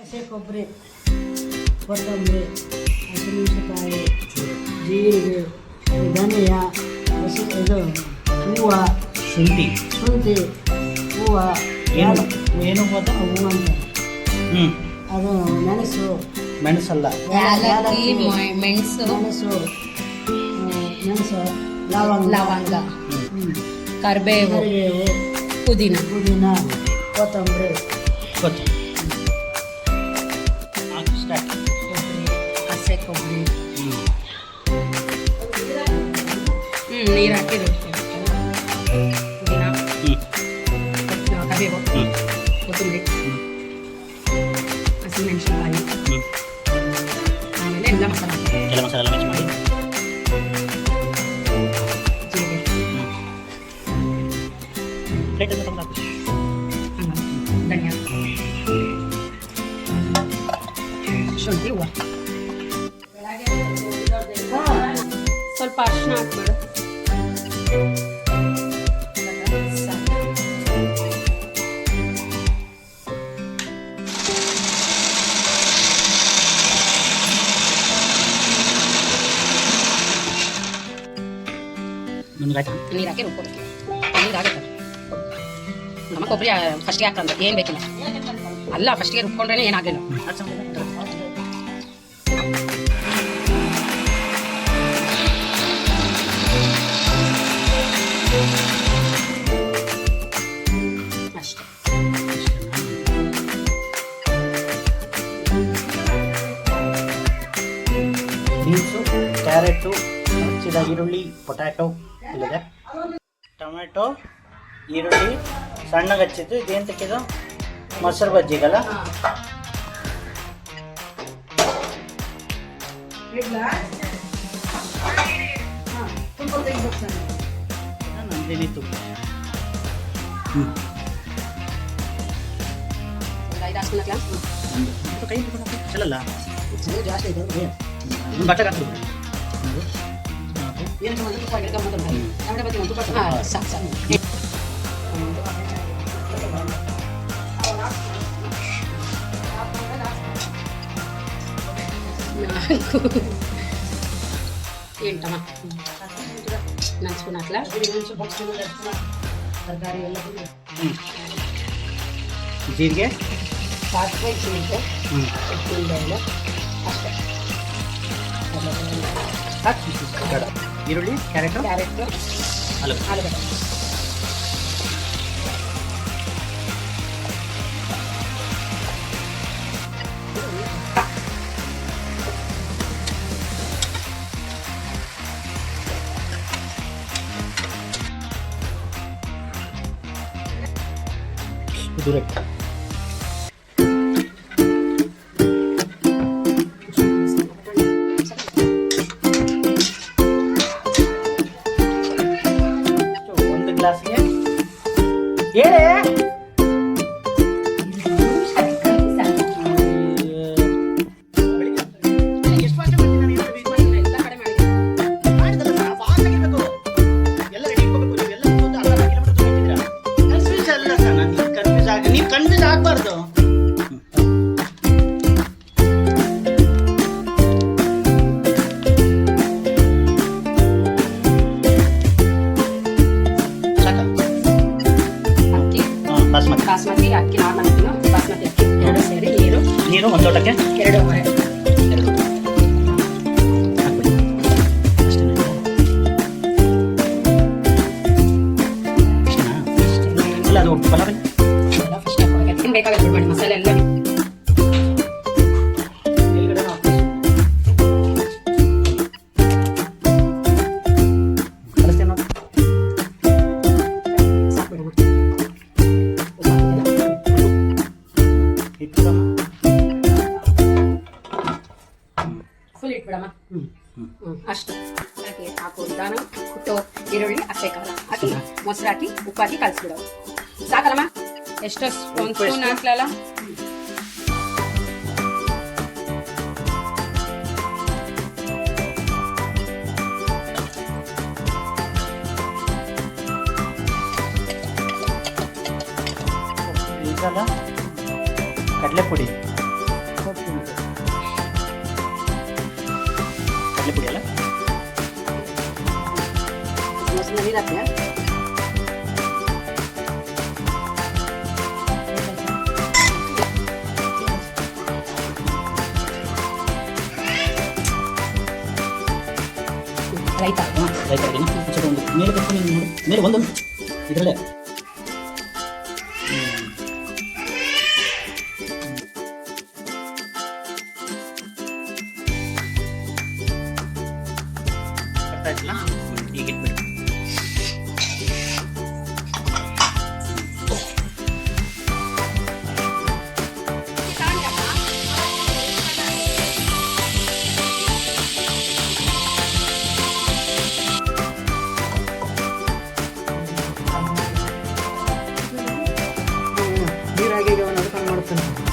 ಹಸಿ ಕೊಬ್ಬರಿ ಕೊತ್ತಂಬರಿ ಹಸಿಮೆಣಸಿನಕಾಯಿ ಜೀರಿಗೆ ಧನಿಯ ಹಸಿ ಇದು ಹೂವು ಶುಂಠಿ. ಶುಂಠಿ ಹೂವು ಏನು? ಏನು ಗೊತ್ತಾ ಹೂವು ಅಂತ ಹ್ಞೂ ಅದು ಮೆಣಸು. ಮೆಣಸಲ್ಲ. ಮೆಣಸು. ಮೆಣಸು ಮೆಣಸು ಲವಂಗ. ಲವಂಗ. ಕರ್ಬೇವು. ಪುದೀನ. ಪುದೀನ ಕೊತ್ತಂಬರಿ. ಗೊತ್ತು ಹಸಿ ಕೊಬ್ಬರಿ ಹ್ಞೂ ಹ್ಞೂ ನೀರು ಹಾಕಿ ರುಬ್ಬೇಕು. ಪುದೀನ ಹ್ಞೂ ಕರಿಬೇವು ಹ್ಞೂ ಕೊತ್ತಂಬರಿ ಹಸಿಮೆಣಸಿನಕಾಯಿ ಹ್ಞೂ ಆಮೇಲೆ ಎಲ್ಲ ಮಸಾಲೆ ಹಾಕ್ಬೇಕು. ಎಲ್ಲ ಮಸಾಲೆ ಎಲ್ಲ ಮಿಕ್ಸ್ ಮಾಡಿ ಜೀರಿಗೆ ಹ್ಞೂ ಪ್ಲೇಟ್ ಅಂತ ತಂದು ಹಾಕು. ಹಂಗ ಧನಿಯಾ ಶುಂಠಿ ಹೂವು ಸ್ವಲ್ಪ ಅರಿಶಿನ ಹಾಕ್ಬೇಡು ನೀರು ಹಾಕಿ ರುಬ್ಕೋಬೇಕು ನೀರು ಆಗುತ್ತೆ ನಮ್ಮ ಕೊಬ್ಬರಿ ಫಸ್ಟಿಗೆ ಹಾಕಂದ್ರೆ ಏನು ಬೇಕಿಲ್ಲ. ಅಲ್ಲ ಫಸ್ಟಿಗೆ ರುಬ್ಕೊಂಡ್ರೆ ಏನಾಗಲಿಲ್ಲ. ಬೀನ್ಸು ಕ್ಯಾರೆಟು ಹಚ್ಚಿದ ಈರುಳ್ಳಿ ಪೊಟ್ಯಾಟೊ ಇಲ್ಲಿದೆ. ಟೊಮೆಟೊ ಈರುಳ್ಳಿ ಸಣ್ಣಗೆ ಹಚ್ಚಿದ್ದು ಇದೇನು ತೆಗೆದು ಮೊಸರು ಬಜ್ಜಿಗಲ್ಲ? ನಂದಿನಿ ತುಪ್ಪ. ಹ್ಞೂ ಕೈ ಚಲಲ್ಲ? ಜಾಸ್ತಿ ಬಟ್ಟೆ ಹಾಕ್ಬಿಡು ಏನಕ್ಕೆ ಒಂದು ತುಪ್ಪ ಹಿಡ್ಕೊಂಬಂದು ಉಂಟು. ಆಮೇಲೆ ಮತ್ತೆ ಒಂದು ತುಪ್ಪ ಹಾಂ ಸಾಕು ಸಾಕು ನಾಲ್ಕು ಎಂಟಮ್ಮ ನಾಲ್ಕು ಸ್ಪೂನ್ ಹಾಕ್ಲಾ ಮೆಣಸು ಹಾಕಿ ಬೇಡ ಈರುಳ್ಳಿ ಕ್ಯಾರೆಟು ಕ್ಯಾರೆಟು ಆಲೂಗಡ್ಡೆ ಆಲೂಗಡ್ಡೆ ಇದು ರೆಡ್ ಕನ್ಫ್ಯೂಸ್ ಆಗಬಾರ್ದು ಅಕ್ಕಿ ಬಾಸ್ಮತಿ ಬಾಸ್ಮತಿ ಅಕ್ಕಿ ನಾರ್ಮಲ್ ಅಕ್ಕಿನೂ ಬಾಸ್ಮತಿ ಅಕ್ಕಿ ಎರಡು ಸೇರಿ ನೀರು ನೀರು ಒಂದು ಲೋಟಕ್ಕೆ ಎರಡೂವರೆ ಎರಡು ಹಾಕ್ಬಿಡಿ ಅಷ್ಟೇನಾ? ಇಷ್ಟನಾ? ಅಲ್ಲ ಅದು ಪಲಾವ್ ಬೇಕಾಗುತ್ತೆ ಬಿಡಿ ಮಾಡಿ ಮಸಾಲೆ ಎಲ್ಲ ಫುಲ್ ಇಟ್ಬಿಡಮ್ಮ. ಅಷ್ಟು. ಹಾಕಿ ಹಾಕು ನಿಧಾನ ಈರುಳ್ಳಿ ಕಾಲ ಹಾಕಿ ಮೊಸರು ಹಾಕಿ ಉಪ್ಪಾಕಿ ಹಾಕಿ ಕಲಿಸ್ಬಿಡೋದು ಸಾಕಲ್ಲಮ್ಮ? ಎಷ್ಟೋ ಒಂದು ಸ್ಪೂನ್ ಹಾಕ್ಲಲ್ಲ ಕಡಲೆಪುಡಿ ಕಡಲೆಪುಡಿ ಅಲ್ಲ ರೈತ ಹಾಂ ರೈತ ಇದೀನಿ ಸ್ವಲ್ಪ ಒಂದು ಮೇಲೆ ಬರ್ತೀನಿ ನೀನು ನೋಡು ಮೇಲೆ ಒಂದೊಂದು ಇದರಲ್ಲೇ Listen.